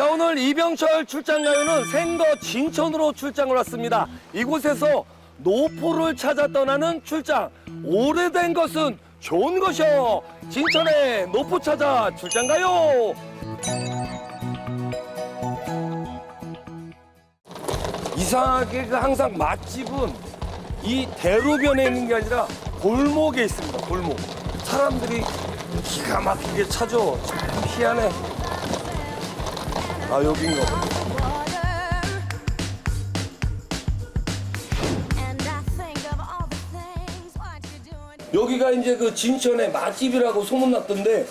자 오늘 이병철 출장가요는 생거 진천으로 출장을 왔습니다. 이곳에서 노포를 찾아 떠나는 출장. 오래된 것은 좋은 것이요. 진천의 노포 찾아 출장가요. 이상하게 그 항상 맛집은 이 대로변에 있는 게 아니라 골목에 있습니다. 골목. 사람들이 기가 막히게 찾아. 참 희한해. 아 여긴가 봐. 여기가 이제 그 진천의 맛집이라고 소문났던데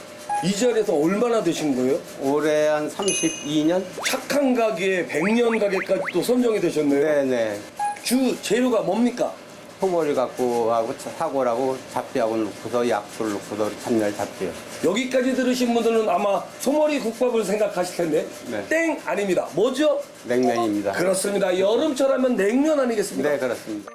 이 자리에서 얼마나 되신 거예요? 올해 한 32년? 착한 가게에 백년 가게까지 또 선정이 되셨네요. 네네. 주 재료가 뭡니까? 소머리 갖고 하고 사고라고 잡지하고 넣고서 약술 넣고서 참열 잡지요. 여기까지 들으신 분들은 아마 소머리 국밥을 생각하실 텐데 네. 땡 아닙니다. 뭐죠? 냉면입니다. 그렇습니다. 여름철 하면 냉면 아니겠습니까? 네 그렇습니다.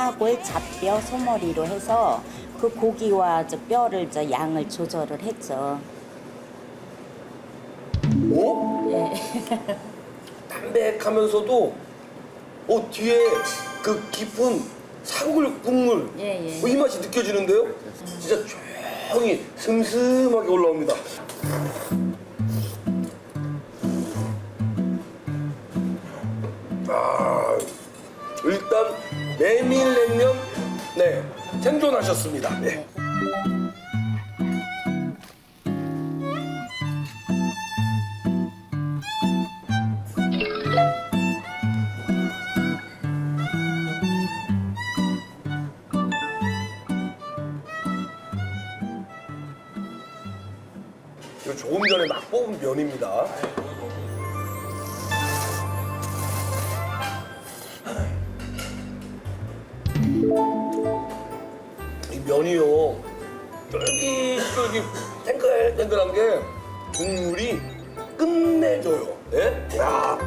사골, 잡뼈, 소머리로 해서 그 고기와 저 뼈를 저 양을 조절을 했죠. 어? 예. 담백하면서도 어 뒤에 그 깊은 사골 국물 예, 예. 어, 이 맛이 느껴지는데요? 진짜 조용히 슴슴하게 올라옵니다. 아 일단 메밀냉면 네 생존하셨습니다. 네. 쫄깃쫄깃 탱글탱글한 게 국물이 끝내줘요. 예? 야.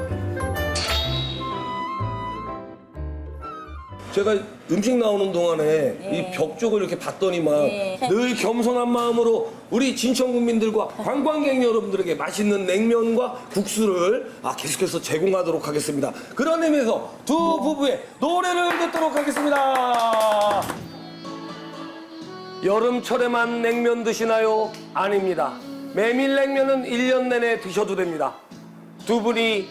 제가 음식 나오는 동안에 예. 이벽 쪽을 이렇게 봤더니만 예. 늘 겸손한 마음으로 우리 진천 국민들과 관광객 여러분들에게 맛있는 냉면과 국수를 아, 계속해서 제공하도록 하겠습니다. 그런 의미에서 두 부부의 노래를 듣도록 하겠습니다. 여름철에만 냉면 드시나요? 아닙니다. 메밀 냉면은 일년 내내 드셔도 됩니다. 두 분이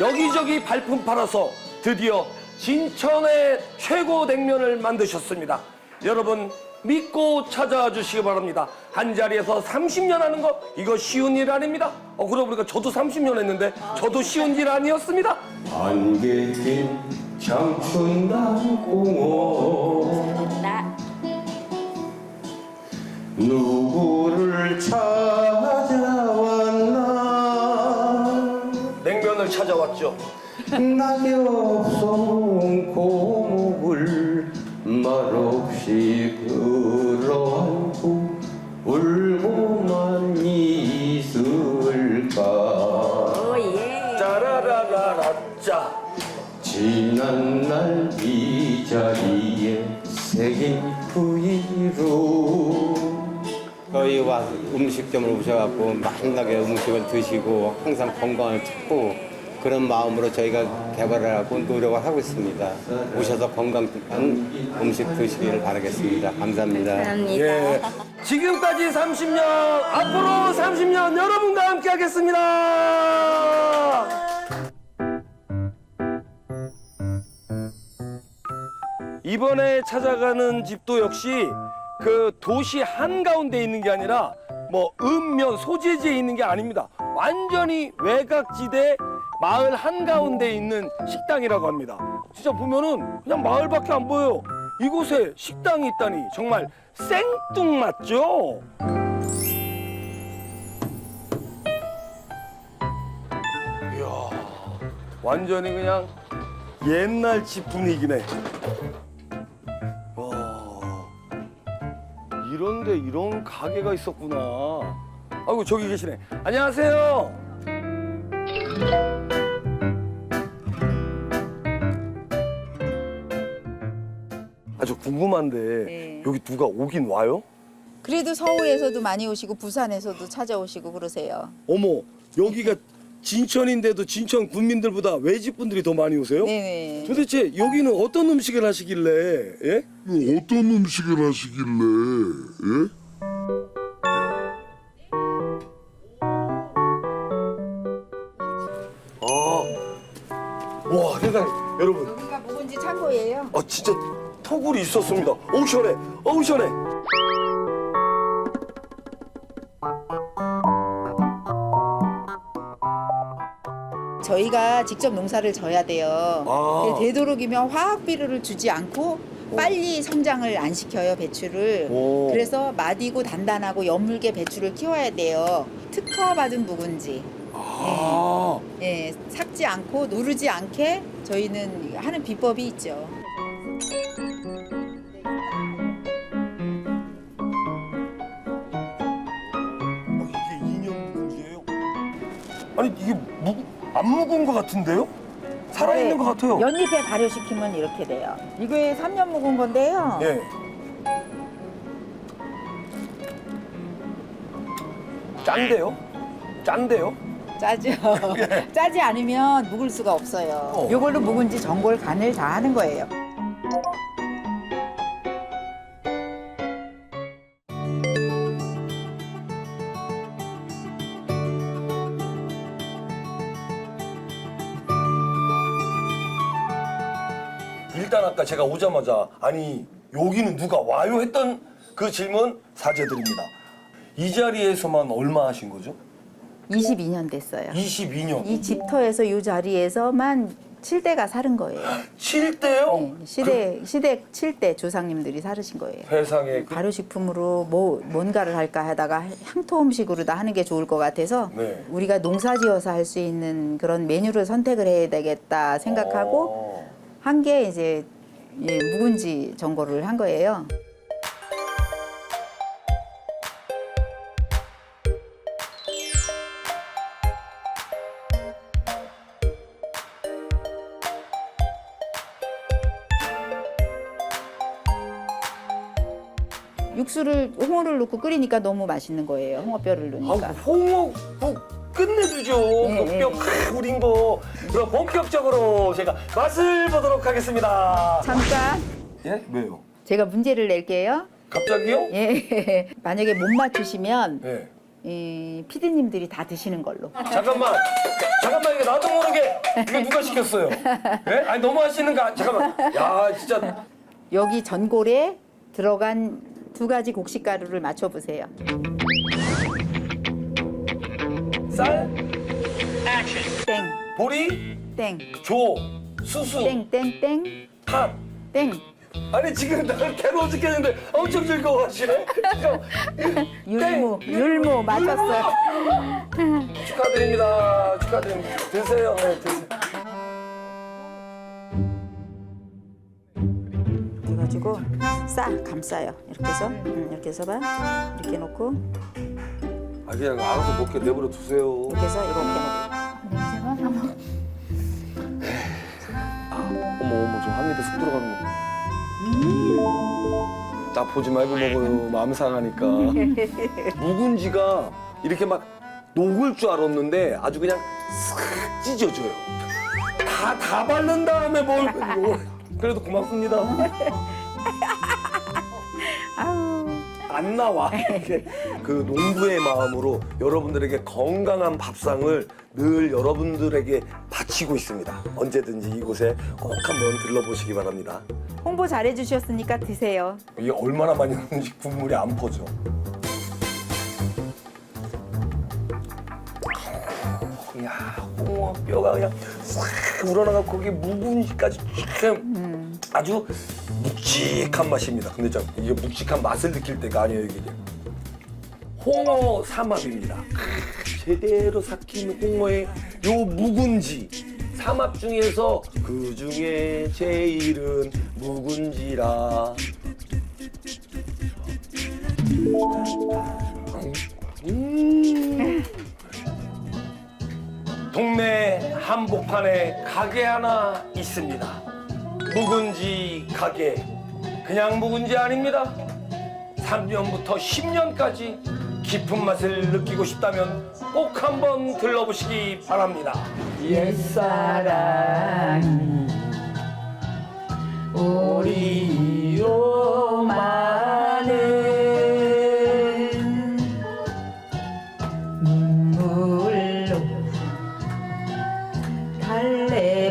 여기저기 발품 팔아서 드디어 진천의 최고 냉면을 만드셨습니다. 여러분 믿고 찾아와 주시기 바랍니다. 한 자리에서 30년 하는 거 이거 쉬운 일 아닙니다. 어 그러고 보니까 저도 30년 했는데 저도 쉬운 일 아니었습니다. 안개 낀 장춘남공원 누구를 찾아왔나 냉면을 찾아왔죠. 낙엽 음식점을 오셔갖고 맛나게 음식을 드시고 항상 건강을 찾고 그런 마음으로 저희가 개발을 하고 노력을 하고 있습니다. 오셔서 건강한 음식 드시기를 바라겠습니다. 감사합니다. 감사합니다. 예. 지금까지 30년, 앞으로 30년 여러분과 함께 하겠습니다. 이번에 찾아가는 집도 역시 그 도시 한가운데 있는 게 아니라 뭐 읍면 소재지에 있는 게 아닙니다. 완전히 외곽지대 마을 한가운데 있는 식당이라고 합니다. 진짜 보면은 그냥 마을밖에 안 보여요. 이곳에 식당이 있다니 정말 생뚱맞죠? 이야, 완전히 그냥 옛날 집 분위기네. 이런데 이런 가게가 있었구나. 아이고 저기 계시네. 안녕하세요. 아주 궁금한데 네. 여기 누가 오긴 와요? 그래도 서울에서도 많이 오시고 부산에서도 찾아오시고 그러세요. 어머 여기가 진천인데도 진천 군민들보다 외집 분들이 더 많이 오세요? 네네. 도대체 여기는 어떤 음식을 하시길래 예? 어떤 음식을 하시길래 예? 와 세상에 여러분 여기가 묵은지 창고예요. 아 진짜 토굴이 있었습니다 어우 시원해 어우 시원해 저희가 직접 농사를 져야 돼요. 아. 되도록이면 화학 비료를 주지 않고 빨리 성장을 안 시켜요 배추를. 오. 그래서 마디고 단단하고 연물게 배추를 키워야 돼요. 특허 받은 묵은지. 아 예, 삭지 않고 누르지 않게 저희는 하는 비법이 있죠. 어, 이게 묵은지예요? 아니 이게 묵, 안 묵은 것 같은데요? 살아있는 것 같아요 네. 연잎에 발효시키면 이렇게 돼요. 이게 3년 묵은 건데요. 예. 짠데요? 짠데요? 짜죠. 짜지 않으면 묵을 수가 없어요. 어. 이걸로 묵은지 전골 간을 다 하는 거예요. 아까 제가 오자마자 아니 여기는 누가 와요 했던 그 질문 사죄드립니다. 이 자리에서만 얼마 하신 거죠? 22년 됐어요. 22년. 이 집터에서 이 자리에서만 7대가 사는 거예요. 7대요? 네, 시대 시댁 7대 조상님들이 사르신 거예요. 세상에 그, 발효식품으로 뭐 뭔가를 할까 하다가 향토 음식으로 다 하는 게 좋을 것 같아서 네. 우리가 농사지어서 할 수 있는 그런 메뉴를 선택을 해야 되겠다 생각하고 어. 한 게 이제 예, 묵은지 전골을 한 거예요. 육수를 홍어를 넣고 끓이니까 너무 맛있는 거예요. 홍어뼈를 아, 넣으니까. 홍어 국 끝내주죠. 네, 네. 그뼈 크, 우린 거. 그럼 본격적으로 제가 맛을 보도록 하겠습니다. 잠깐 예? 왜요? 제가 문제를 낼게요. 갑자기요? 예. 만약에 못 맞추시면 네. 이 피디님들이 다 드시는 걸로. 잠깐만. 잠깐만 이게 나도 모르게 이거 누가 시켰어요? 예? 아니 너무 하시는 거 아니- 잠깐만. 야 진짜 여기 전골에 들어간 두 가지 곡식 가루를 맞춰 보세요. 쌀, 땡, 보리, 땡, 조, 수수, 땡, 땡, 땡, 팥. 땡. 아니 지금 나를 괴로워 죽겠는데 엄청 즐거워하시네. 율무, 땡. 율무 맞췄어요. 축하드립니다. 축하드립니다. 드세요. 네, 드세요. 그래가지고 싹 감싸요. 이렇게 해서 음, 이렇게 해서 봐. 이렇게 놓고 아 그냥 알아서 먹게 내버려 두세요. 이렇게 해서 이렇게 놓고. 어머 어머 저한 입에 쑥 들어가는 거. 나 보지 말고 먹어요. 마음 상하니까. 묵은지가 이렇게 막 녹을 줄 알았는데 아주 그냥 싹 찢어져요. 다 다 바른 다음에 뭘 이거. 그래도 고맙습니다. 안 나와. 이렇게 그 농부의 마음으로 여러분들에게 건강한 밥상을 늘 여러분들에게 바치고 있습니다. 언제든지 이곳에 꼭 한번 들러보시기 바랍니다. 홍보 잘해 주셨으니까 드세요. 이게 얼마나 많이 넣는지 국물이 안 퍼져. 이야, 홍어 뼈가 그냥 싹 우러나가 거기 묵은지까지 쫙 아주 묵직한 맛입니다. 근데 참 이게 묵직한 맛을 느낄 때가 아니에요 이게. 홍어 삼합입니다. 제대로 삭힌 홍어의 요 묵은지 삼합 중에서 그 중에 제일은 묵은지라. 음. 동네 한복판에 가게 하나 있습니다. 묵은지 가게. 그냥 묵은지 아닙니다. 3년부터 10년까지 깊은 맛을 느끼고 싶다면 꼭 한번 들러보시기 바랍니다. 옛사랑 우리요 많은 눈물로 달래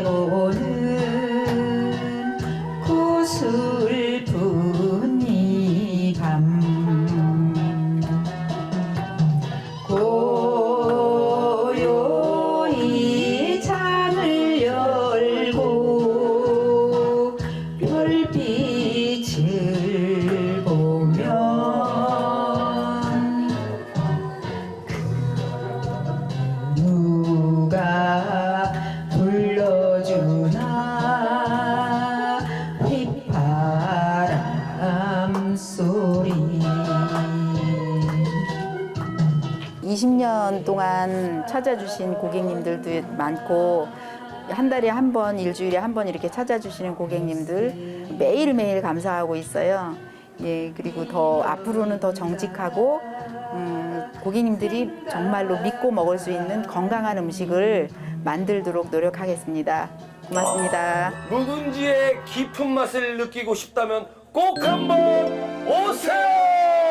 20년 동안 찾아주신 고객님들도 많고 한 달에 한 번, 일주일에 한 번 이렇게 찾아주시는 고객님들 매일매일 감사하고 있어요. 예, 그리고 더 앞으로는 더 정직하고 음, 고객님들이 정말로 믿고 먹을 수 있는 건강한 음식을 만들도록 노력하겠습니다. 고맙습니다. 묵은지의 깊은 맛을 느끼고 싶다면 꼭 한번 오세요!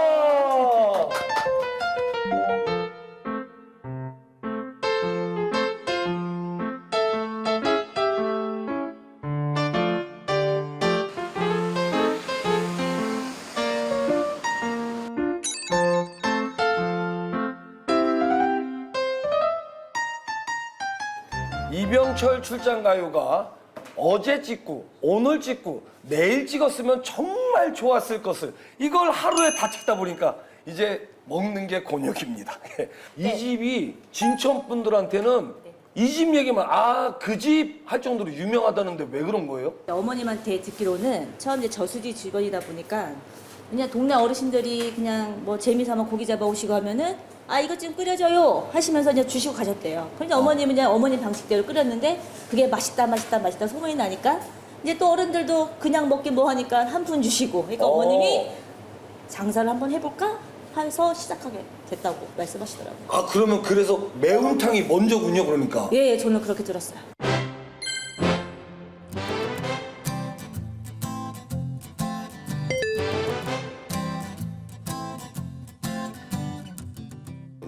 이병철 출장 가요가 어제 찍고 오늘 찍고 내일 찍었으면 정말 좋았을 것을 이걸 하루에 다 찍다 보니까 이제 먹는 게 곤욕입니다. 이 집이 진천 분들한테는 이 집 얘기만 아 그 집 할 정도로 유명하다는데 왜 그런 거예요? 어머님한테 듣기로는 처음 이제 저수지 주변이다 보니까 그냥 동네 어르신들이 그냥 뭐 재미 삼아 고기 잡아오시고 하면은 아 이것 좀 끓여줘요 하시면서 그냥 주시고 가셨대요. 그러니까 어 머님은 그냥 어머님 방식대로 끓였는데 그게 맛있다 맛있다 맛있다 소문이 나니까 이제 또 어른들도 그냥 먹기 뭐 하니까 한 푼 주시고 그러니까 어. 어머님이 장사를 한번 해볼까 해서 시작하게 됐다고 말씀하시더라고요. 아 그러면 그래서 매운탕이 먼저군요 그러니까. 예, 예 저는 그렇게 들었어요.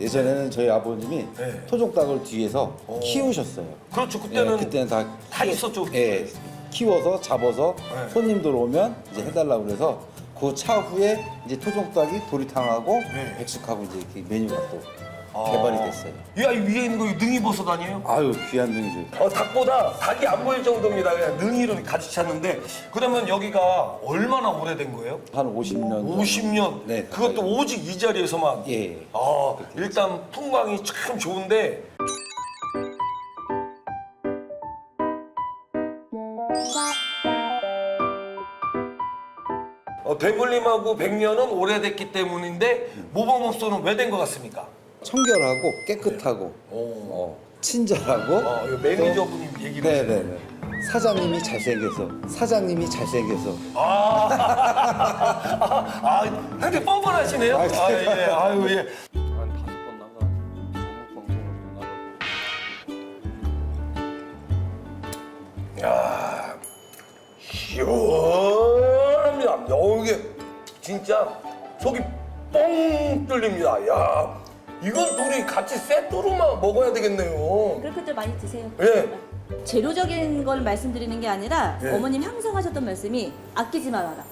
예전에는 저희 아버님이 네. 토종닭을 뒤에서 키우셨어요. 그렇죠 그때는 예, 그때는 다, 다 키- 있었죠. 예, 키워서 잡아서 네. 손님들 오면 이제 해달라고 그래서 그 차후에 이제 토종닭이 도리탕하고 네. 백숙하고 이제 이렇게 메뉴가 또 아. 개발이 됐어요. 야, 이 위에 있는 거 이거 능이 버섯 아니에요? 아유 귀한 등이죠. 어, 닭보다 닭이 안 보일 정도입니다. 그냥 능이로 가득 찼는데 그러면 여기가 얼마나 오래된 거예요? 한 50년. 50년. 네, 그것도. 오직 이 자리에서만. 예. 아, 일단 풍광이 참 좋은데. 어, 대물림하고 백년은 오래됐기 때문인데 모범업소는 왜 된 것 같습니까? 청결하고 깨끗하고 네. 오. 어, 친절하고. 어, 이거 매니저분이 또- 얘기를 네네네. 사장님이 잘생겨서 사장님이 잘생겨서 아, 아, 아, 상당히 뻔뻔하시네요. 아, 예, 아유, 예. 한 다섯 번 나가, 전국 방송으로 나가고. 야, 시원합니다. 여기 진짜 속이 뻥 뚫립니다. 야, 이건 둘이 같이 세트로만 먹어야 되겠네요. 그렇게들 많이 드세요. 예. 재료적인 걸 말씀드리는 게 아니라 예. 어머님 항상 하셨던 말씀이 아끼지 말아라.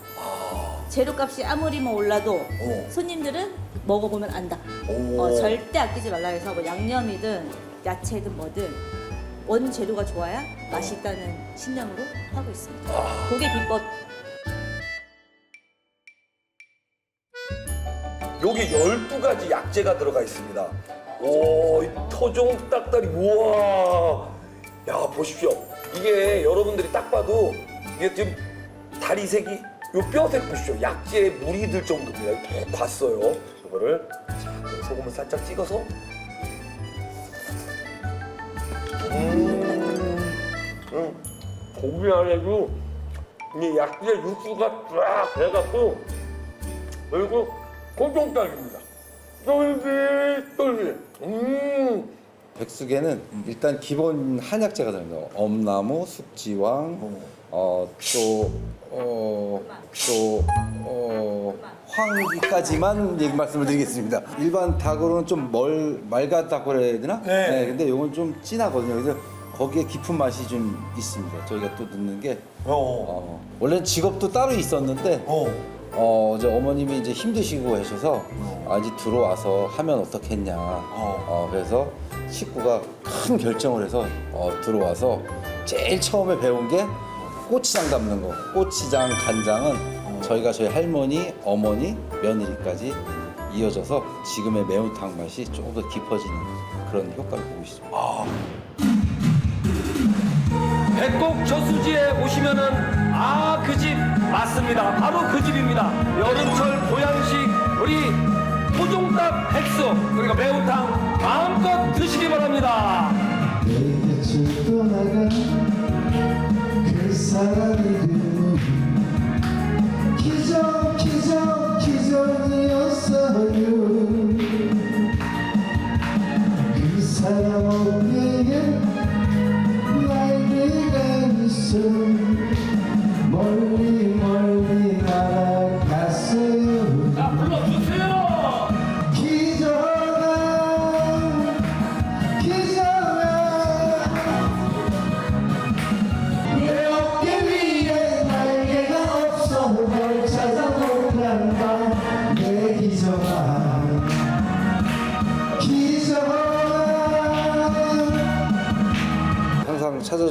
재료값이 아무리 뭐 올라도 어. 손님들은 먹어보면 안다. 오. 어, 절대 아끼지 말라 해서 뭐 양념이든 야채든 뭐든 원재료가 좋아야 맛이 있다는 신념으로 하고 있습니다. 그게 비법. 여기 12가지 약재가 들어가 있습니다. 오, 이 토종 딱다리, 우와. 야, 보십시오. 이게 여러분들이 딱 봐도 이게 지금 다리 색이, 요 뼈색 보십시오. 약재에 물이 들 정도입니다. 푹 봤어요. 이거를. 소금을 살짝 찍어서. 음, 음. 고기 안에도 이 약재 육수가 쫙 배갖고 그리고 고종닭입니다. 쫄깃 쫄깃. 음. 백숙에는 일단 기본 한약재가 들어갑니다. 엄나무, 숙지황, 어, 또, 어, 또, 어, 황기까지만 얘기 말씀을 드리겠습니다. 일반 닭으로는 좀 멀, 맑았다고 해야 되나? 네. 근데 이건 좀 진하거든요. 그래서 거기에 깊은 맛이 좀 있습니다. 저희가 또 넣는 게, 어. 어, 원래는 직업도 따로 있었는데, 어. 어, 이제 어머님이 이제 힘드시고 하셔서 아, 이제 들어와서 하면 어떻겠냐. 어, 그래서 식구가 큰 결정을 해서 어, 들어와서 제일 처음에 배운 게 고추장 담는 거. 고추장, 간장은 저희가 저희 할머니, 어머니, 며느리까지 이어져서 지금의 매운탕 맛이 조금 더 깊어지는 그런 효과를 보고 있습니다. 백곡 저수지에 오시면은 아 그 집 맞습니다. 바로 그 집입니다. 여름철 보양식 우리 토종닭 백숙 그러니까 매운탕 마음껏 드시기 바랍니다. 내게 떠나간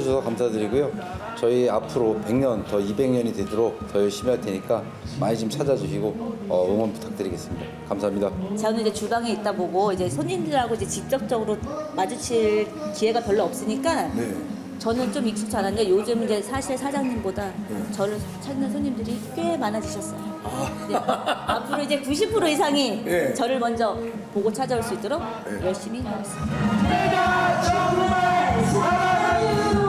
주셔서 감사드리고요. 저희 앞으로 100년, 더 200년이 되도록 더 열심히 할 테니까 많이 좀 찾아주시고 어, 응원 부탁드리겠습니다. 감사합니다. 저는 이제 주방에 있다 보고 이제 손님들하고 이제 직접적으로 마주칠 기회가 별로 없으니까 저는 좀 익숙치 않았는데 요즘 이제 사실 사장님보다 저를 찾는 손님들이 꽤 많아지셨어요. 네. 앞으로 이제 90% 이상이 저를 먼저 보고 찾아올 수 있도록 열심히 하겠습니다. 내가 정말 사랑.